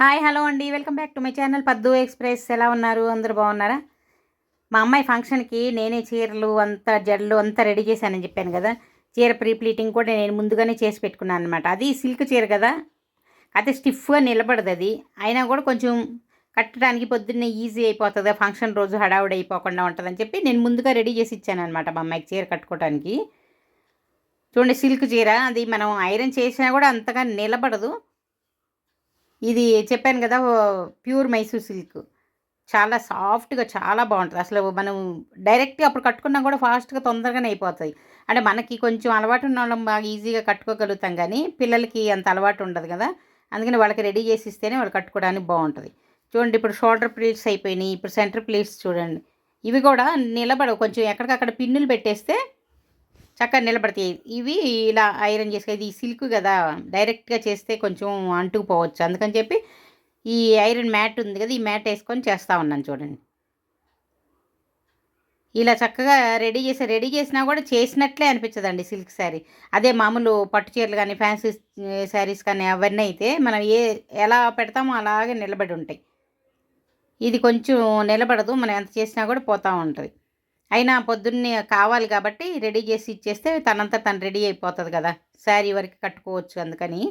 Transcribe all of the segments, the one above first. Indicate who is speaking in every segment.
Speaker 1: Hi hello అండి. Welcome back to my channel. Paddu express. ఎలా ఉన్నారు? అందరూ బాగున్నారా? మా అమ్మాయి ఫంక్షన్కి నేనే చీరలు అంతా జడలు అంతా రెడీ చేశానని చెప్పాను కదా. చీర ప్రీ ప్లీటింగ్ కూడా నేను ముందుగానే చేసి పెట్టుకున్నాను అనమాట అది సిల్క్ చీర కదా. అయితే స్టిఫ్గా నిలబడదు అది అయినా కూడా కొంచెం కట్టడానికి పొద్దున్నే ఈజీ అయిపోతుంది. ఫంక్షన్ రోజు హడావుడి అయిపోకుండా ఉంటుందని చెప్పి నేను ముందుగా రెడీ చేసి ఇచ్చాను అనమాట మా అమ్మాయికి చీర కట్టుకోవడానికి చూడండి సిల్క్ చీర. అది మనం ఐరన్ చేసినా కూడా అంతగా నిలబడదు. ఇది చెప్పాను కదా ప్యూర్ మైసూర్ సిల్క్. చాలా సాఫ్ట్గా చాలా బాగుంటుంది. అసలు మనం డైరెక్ట్గా అప్పుడు కట్టుకున్నా కూడా ఫాస్ట్గా తొందరగానే అయిపోతుంది అంటే మనకి కొంచెం అలవాటు ఉన్న వాళ్ళం బాగా ఈజీగా కట్టుకోగలుగుతాం కానీ పిల్లలకి అంత అలవాటు ఉండదు కదా. అందుకని వాళ్ళకి రెడీ చేసి ఇస్తేనే వాళ్ళు కట్టుకోవడానికి బాగుంటుంది. చూడండి ఇప్పుడు షోల్డర్ ప్లేట్స్ అయిపోయినాయి. ఇప్పుడు సెంటర్ ప్లేట్స్ చూడండి. ఇవి కూడా నిలబడవు. కొంచెం ఎక్కడికక్కడ పిన్నులు పెట్టేస్తే చక్కగా నిలబడతాయి. ఇవి ఇలా ఐరన్ చేసుకు ఇది సిల్క్ కదా డైరెక్ట్గా చేస్తే కొంచెం అంటుకుపోవచ్చు అందుకని చెప్పి ఈ ఐరన్ మ్యాట్ ఉంది కదా ఈ మ్యాట్ వేసుకొని చేస్తూ ఉన్నాను చూడండి. ఇలా చక్కగా రెడీ చేసి రెడీ చేసినా కూడా చేసినట్లే అనిపించదండి సిల్క్ శారీ. అదే మామూలు పట్టు చీరలు కానీ ఫ్యాన్సీ శారీస్ కానీ అవన్నీ అయితే మనం ఏ ఎలా పెడతామో అలాగే నిలబడి ఉంటాయి. ఇది కొంచెం నిలబడదు మనం ఎంత చేసినా కూడా పోతూ ఉంటుంది. అయినా పొద్దున్నే కావాలి కాబట్టి రెడీ చేసి ఇచ్చేస్తే తనంతా తను రెడీ అయిపోతుంది కదా. శారీ వరకు కట్టుకోవచ్చు అందుకని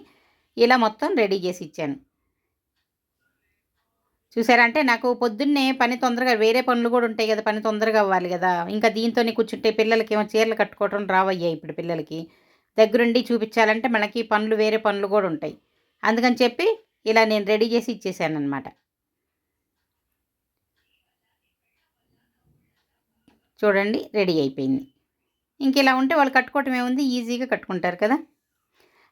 Speaker 1: ఇలా మొత్తం రెడీ చేసి ఇచ్చాను. చూసారంటే నాకు పొద్దున్నే పని తొందరగా వేరే పనులు కూడా ఉంటాయి కదా పని తొందరగా అవ్వాలి కదా. ఇంకా దీంతోనే కూర్చుంటే పిల్లలకి ఏమో చీరలు కట్టుకోవడం రావయ్యాయి ఇప్పుడు పిల్లలకి. దగ్గరుండి చూపించాలంటే మనకి పనులు వేరే పనులు కూడా ఉంటాయి. అందుకని చెప్పి ఇలా నేను రెడీ చేసి ఇచ్చేసాను అనమాట చూడండి రెడీ అయిపోయింది. ఇంక ఇలా ఉంటే వాళ్ళు కట్టుకోవటం ఏముంది? ఈజీగా కట్టుకుంటారు కదా.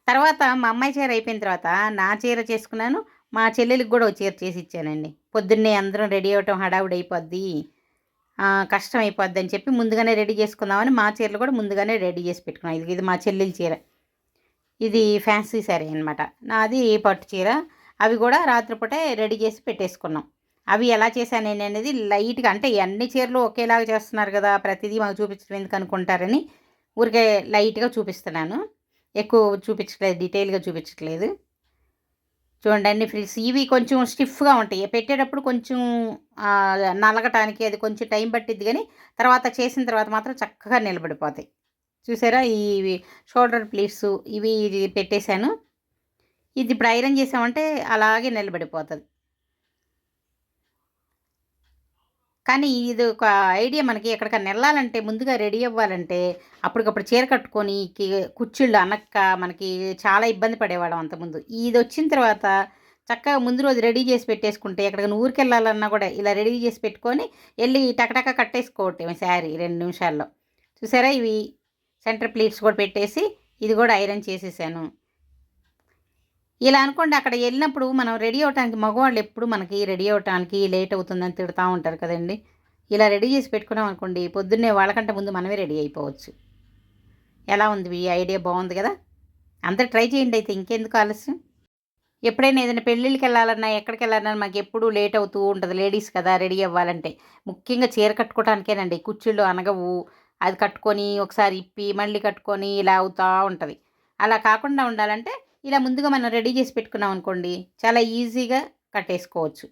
Speaker 1: తర్వాత మా అమ్మాయి చీర అయిపోయిన తర్వాత నా చీర చేసుకున్నాను. మా చెల్లెలికి కూడా ఒక చీర చేసి ఇచ్చానండి. పొద్దున్నే అందరం రెడీ అవ్వటం హడావుడి అయిపోద్ది. కష్టం అయిపోద్ది అని చెప్పి ముందుగానే రెడీ చేసుకుందామని మా చీరలు కూడా ముందుగానే రెడీ చేసి పెట్టుకున్నాం. ఇది ఇది మా చెల్లెలి చీర. ఇది ఫ్యాన్సీ శారీ అనమాట నాది పట్టు చీర. అవి కూడా రాత్రిపూటే రెడీ చేసి పెట్టేసుకున్నాం. అవి ఎలా చేశాను నేను అనేది లైట్గా అంటే అన్ని చీరలు ఒకేలాగా చేస్తున్నారు కదా ప్రతిదీ మాకు చూపించడం ఎందుకు అనుకుంటారని ఊరికే లైట్గా చూపిస్తున్నాను. ఎక్కువ చూపించట్లేదు డీటెయిల్గా చూపించట్లేదు. చూడండి అన్ని ఫ్రిల్స్ ఇవి కొంచెం స్టిఫ్గా ఉంటాయి. పెట్టేటప్పుడు కొంచెం నలగటానికి అది కొంచెం టైం పట్టిద్ది కానీ తర్వాత చేసిన తర్వాత మాత్రం చక్కగా నిలబడిపోతాయి. చూసారా? ఇవి షోల్డర్ ప్లీట్స్ ఇవి ఇది పెట్టేశాను. ఇది ఇప్పుడు ఐరన్ చేసామంటే అలాగే నిలబడిపోతుంది. కానీ ఇది ఒక ఐడియా మనకి ఎక్కడికైనా వెళ్ళాలంటే ముందుగా రెడీ అవ్వాలంటే అప్పటికప్పుడు చీర కట్టుకొని కుర్చీళ్ళు అనక్క మనకి చాలా ఇబ్బంది పడేవాళ్ళం అంతకుముందు ఇది వచ్చిన తర్వాత చక్కగా ముందు రోజు రెడీ చేసి పెట్టేసుకుంటే ఎక్కడికైనా ఊరికి వెళ్ళాలన్నా కూడా ఇలా రెడీ చేసి పెట్టుకొని వెళ్ళి టకటక కట్టేసుకోవటం శారీ రెండు నిమిషాల్లో. చూసారా? ఇవి సెంటర్ ప్లేట్స్ కూడా పెట్టేసి ఇది కూడా ఐరన్ చేసేసాను. ఇలా అనుకోండి అక్కడ వెళ్ళినప్పుడు మనం రెడీ అవడానికి మగవాళ్ళు ఎప్పుడు మనకి రెడీ అవడానికి లేట్ అవుతుందని తిడుతూ ఉంటారు కదండి. ఇలా రెడీ చేసి పెట్టుకున్నాం అనుకోండి పొద్దున్నే వాళ్ళకంటే ముందు మనమే రెడీ అయిపోవచ్చు. ఎలా ఉంది ఈ ఐడియా బాగుంది కదా? అంతా ట్రై చేయండి అయితే ఇంకెందుకు ఆలస్యం? ఎప్పుడైనా ఏదైనా పెళ్ళిళ్ళకి వెళ్ళాలన్నా ఎక్కడికి వెళ్ళాలన్నా మాకు ఎప్పుడూ లేట్ అవుతూ ఉంటుంది. లేడీస్ కదా రెడీ అవ్వాలంటే. ముఖ్యంగా చీర కట్టుకోవడానికేనండి కుర్చీలు అనగవు. అది కట్టుకొని ఒకసారి ఇప్పి మళ్ళీ కట్టుకొని ఇలా అవుతూ ఉంటుంది. అలా కాకుండా ఉండాలంటే ఇలా ముందుగా మనం రెడీ చేసి పెట్టుకున్నాం అనుకోండి చాలా ఈజీగా కట్టేసుకోవచ్చు.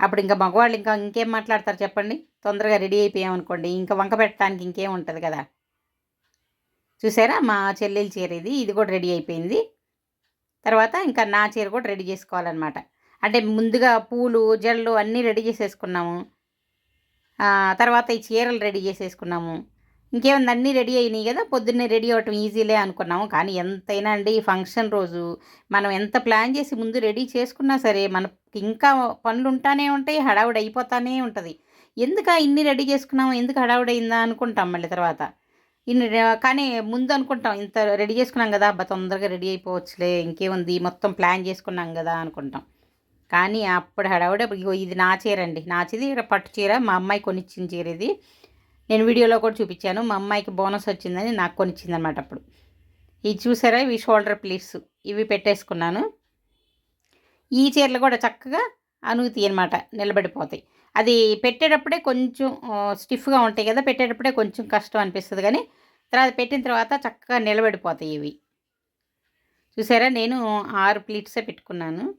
Speaker 1: అప్పుడు ఇంకా మగవాళ్ళు ఇంకా ఇంకేం మాట్లాడతారు చెప్పండి? తొందరగా రెడీ అయిపోయాం అనుకోండి ఇంకా వంక పెట్టడానికి ఇంకేం ఉంటుంది కదా? చూసారా? మా చెల్లెలు చీర ఇది ఇది కూడా రెడీ అయిపోయింది. తర్వాత ఇంకా నా చీర కూడా రెడీ చేసుకోవాలన్నమాట. అంటే ముందుగా పూలు జడలు అన్నీ రెడీ చేసేసుకున్నాము. తర్వాత ఈ చీరలు రెడీ చేసేసుకున్నాము. ఇంకేముంది? అన్నీ రెడీ అయినాయి కదా? పొద్దున్నే రెడీ అవ్వటం ఈజీలే అనుకున్నాము. కానీ ఎంతైనా అండి ఈ ఫంక్షన్ రోజు మనం ఎంత ప్లాన్ చేసి ముందు రెడీ చేసుకున్నా సరే మనకి ఇంకా పనులు ఉంటానే ఉంటాయి హడావుడి అయిపోతానే ఉంటుంది. ఎందుకు ఇన్ని రెడీ చేసుకున్నాము? ఎందుకు హడావుడి అయిందా అనుకుంటాం మళ్ళీ తర్వాత. ఇన్ని కానీ ముందు అనుకుంటాం ఇంత రెడీ చేసుకున్నాం కదా అబ్బా తొందరగా రెడీ అయిపోవచ్చులే ఇంకేముంది? మొత్తం ప్లాన్ చేసుకున్నాం కదా అనుకుంటాం. కానీ అప్పుడు హడావుడి ఇది నా చీర అండి. నాచిది పట్టు చీర మా అమ్మాయి కొనిచ్చిన చీర ఇది. నేను వీడియోలో కూడా చూపించాను. మా అమ్మాయికి బోనస్ వచ్చిందని నాకు కొనిచ్చింది అనమాట అప్పుడు. ఇది చూసారా? ఇవి షోల్డర్ ప్లీట్స్. ఇవి పెట్టేసుకున్నాను. ఈ చీరలు కూడా చక్కగా అనుగుతాయి అనమాట నిలబడిపోతాయి. అది పెట్టేటప్పుడే కొంచెం స్టిఫ్గా ఉంటాయి కదా పెట్టేటప్పుడే కొంచెం కష్టం అనిపిస్తుంది కానీ తర్వాత పెట్టిన తర్వాత చక్కగా నిలబడిపోతాయి ఇవి. చూసారా? నేను ఆరు ప్లీట్సే పెట్టుకున్నాను.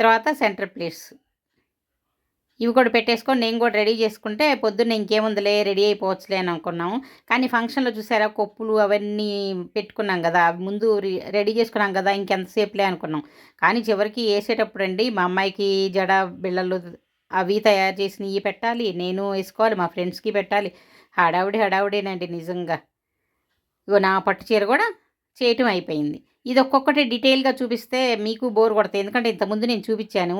Speaker 1: తర్వాత సెంటర్ ప్లేట్స్. ఇవి కూడా పెట్టేసుకొని నేను కూడా రెడీ చేసుకుంటే పొద్దున్న ఇంకేముందిలే రెడీ అయిపోవచ్చులే అని అనుకున్నాము. కానీ ఫంక్షన్లో చూసారా కొప్పులు అవన్నీ పెట్టుకున్నాం కదా అవి ముందు రెడీ చేసుకున్నాం కదా ఇంకెంతసేపులే అనుకున్నాం. కానీ చివరికి వేసేటప్పుడు అండి మా అమ్మాయికి జడ బిళ్ళలు అవి తయారు చేసినవి పెట్టాలి నేను వేసుకోవాలి మా ఫ్రెండ్స్కి పెట్టాలి. హడావుడి హడావుడేనండి నిజంగా. ఇగో నా పట్టు చీర కూడా చేయటం అయిపోయింది. ఇది ఒక్కొక్కటి డీటెయిల్గా చూపిస్తే మీకు బోర్ కొడతాయి. ఎందుకంటే ఇంతకుముందు నేను చూపించాను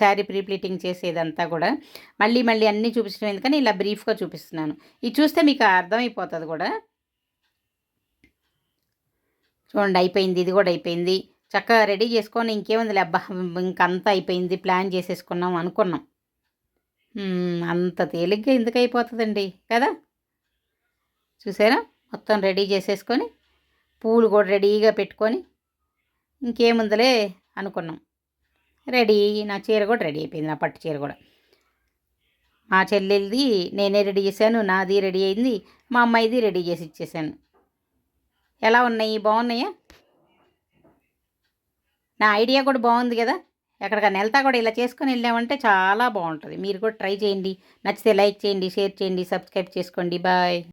Speaker 1: శారీ ప్రీప్లీటింగ్ చేసేదంతా కూడా. మళ్ళీ మళ్ళీ అన్నీ చూపించడం ఎందుకని ఇలా బ్రీఫ్గా చూపిస్తున్నాను. ఇది చూస్తే మీకు అర్థమైపోతుంది కూడా. చూడండి అయిపోయింది ఇది కూడా అయిపోయింది. చక్కగా రెడీ చేసుకొని ఇంకేముంది అబ్బా ఇంకంతా అయిపోయింది ప్లాన్ చేసేసుకున్నాం అనుకున్నాం. అంత తేలిగ్గా ఎందుకు అయిపోతుందండి కదా? చూసారా? మొత్తం రెడీ చేసేసుకొని పూలు కూడా రెడీగా పెట్టుకొని ఇంకేముందలే అనుకున్నాం. రెడీ నా చీర కూడా రెడీ అయిపోయింది నా పట్టు చీర కూడా. మా చెల్లెలది నేనే రెడీ చేశాను నాది రెడీ అయింది మా అమ్మాయిది రెడీ చేసి ఇచ్చేసాను. ఎలా ఉన్నాయి? బాగున్నాయా? నా ఐడియా కూడా బాగుంది కదా. ఎక్కడికైనా వెళ్తా కూడా ఇలా చేసుకొని వెళ్ళామంటే చాలా బాగుంటుంది. మీరు కూడా ట్రై చేయండి. నచ్చితే లైక్ చేయండి షేర్ చేయండి సబ్స్క్రైబ్ చేసుకోండి. బాయ్.